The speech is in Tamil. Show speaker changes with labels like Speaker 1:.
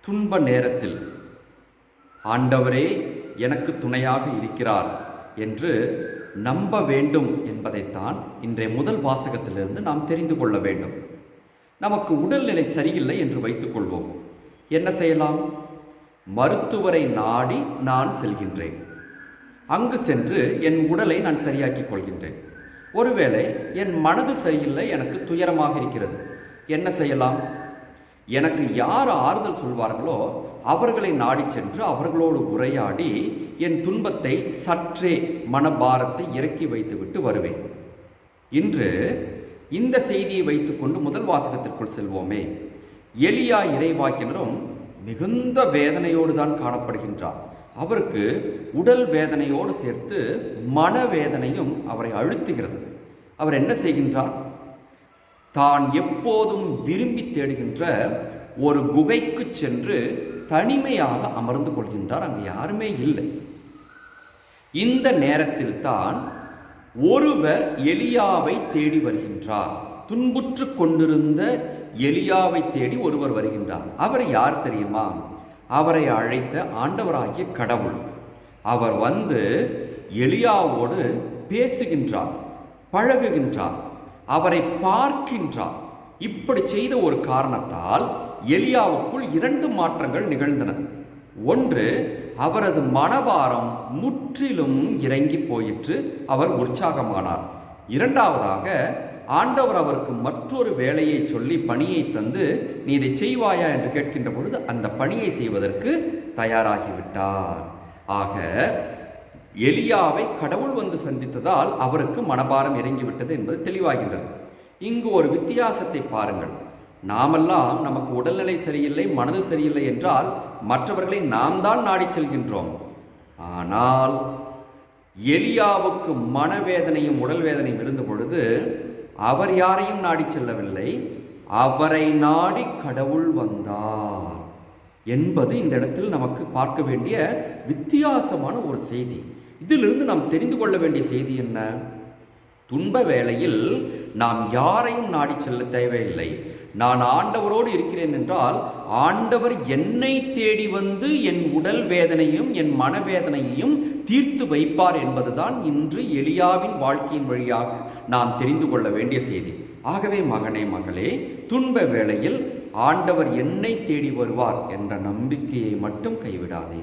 Speaker 1: துன்ப நேரத்தில் ஆண்டவரே எனக்கு துணையாக இருக்கிறார் என்று நம்ப வேண்டும் என்பதைத்தான் இன்றைய முதல் வாசகத்திலிருந்து நாம் தெரிந்து கொள்ள வேண்டும். நமக்கு உடல்நிலை சரியில்லை என்று வைத்துக்கொள்வோம் என்ன செய்யலாம்? மருத்துவரை நாடி நான் செல்கின்றேன். அங்கு சென்று என் உடலை நான் சரியாக்கிக் கொள்கின்றேன். ஒருவேளை என் மனது சரியில்லை எனக்கு துயரமாக இருக்கிறது. என்ன செய்யலாம்? எனக்கு யார் ஆறுதல் சொல்வார்களோ அவர்களை நாடி சென்று அவர்களோடு உரையாடி என் துன்பத்தை சற்றே மனபாரத்தை இறக்கி வைத்துவிட்டு வருவேன். இன்று இந்த செய்தியை வைத்துக்கொண்டு முதல் வாசகத்திற்குள் செல்வோமே. எலியா இறைவாக்கினரும் மிகுந்த வேதனையோடு தான் காணப்படுகின்றார். அவருக்கு உடல் வேதனையோடு சேர்த்து மனவேதனையும் அவரை அழுத்துகிறது. அவர் என்ன செய்கின்றார்? தான் எப்போதும் விரும்பி தேடுகின்ற ஒரு குகைக்கு சென்று தனிமையாக அமர்ந்து கொள்கின்றார். அங்கு யாருமே இல்லை. இந்த நேரத்தில் தான் ஒருவர் எலியாவை தேடி வருகின்றார். துன்புற்று கொண்டிருந்த எலியாவை தேடி ஒருவர் வருகின்றார். அவர் யார் தெரியுமா? அவரை அழைத்த ஆண்டவராகிய கடவுள். அவர் வந்து எலியாவோடு பேசுகின்றார் பழகுகின்றார். அவரை பார்க்கின்றார். இப்படி செய்த ஒரு காரணத்தால் எலியாவுக்குள் இரண்டு மாற்றங்கள் நிகழ்ந்தன. ஒன்று அவரது மனபாரம் முற்றிலும் இறங்கி போயிற்று அவர் உற்சாகமானார். இரண்டாவதாக ஆண்டவர் அவருக்கு மற்றொரு வேலையை சொல்லி பணியை தந்து நீ இதை செய்வாயா? என்று கேட்கின்ற பொழுது அந்த பணியை செய்வதற்கு தயாராகிவிட்டார். ஆக எலியாவை கடவுள் வந்து சந்தித்ததால் அவருக்கு மனபாரம் இறங்கிவிட்டது என்பது தெளிவாகின்றது. இங்கு ஒரு வித்தியாசத்தை பாருங்கள். நாமெல்லாம் நமக்கு உடல்நிலை சரியில்லை மனது சரியில்லை என்றால் மற்றவர்களை நாம் தான் நாடி செல்கின்றோம். ஆனால் எலியாவுக்கு மனவேதனையும் உடல் வேதனையும் இருந்த பொழுது அவர் யாரையும் நாடி செல்லவில்லை. அவரை நாடி கடவுள் வந்தார். என்பது இந்த இடத்தில் நமக்கு பார்க்க வேண்டிய வித்தியாசமான ஒரு செய்தி. இதிலிருந்து நாம் தெரிந்து கொள்ள வேண்டிய செய்தி என்ன? துன்ப வேளையில் நாம் யாரையும் நாடி செல்ல தேவையில்லை. நான் ஆண்டவரோடு இருக்கிறேன் என்றால் ஆண்டவர் என்னை தேடி வந்து என் உடல் வேதனையும் என் மனவேதனையையும் தீர்த்து வைப்பார் என்பதுதான் இன்று எளியாவின் வாழ்க்கையின் வழியாக நாம் தெரிந்து கொள்ள வேண்டிய செய்தி. ஆகவே மகனே மகளே துன்ப வேளையில் ஆண்டவர் என்னை தேடி வருவார் என்ற நம்பிக்கையை மட்டும் கைவிடாதே.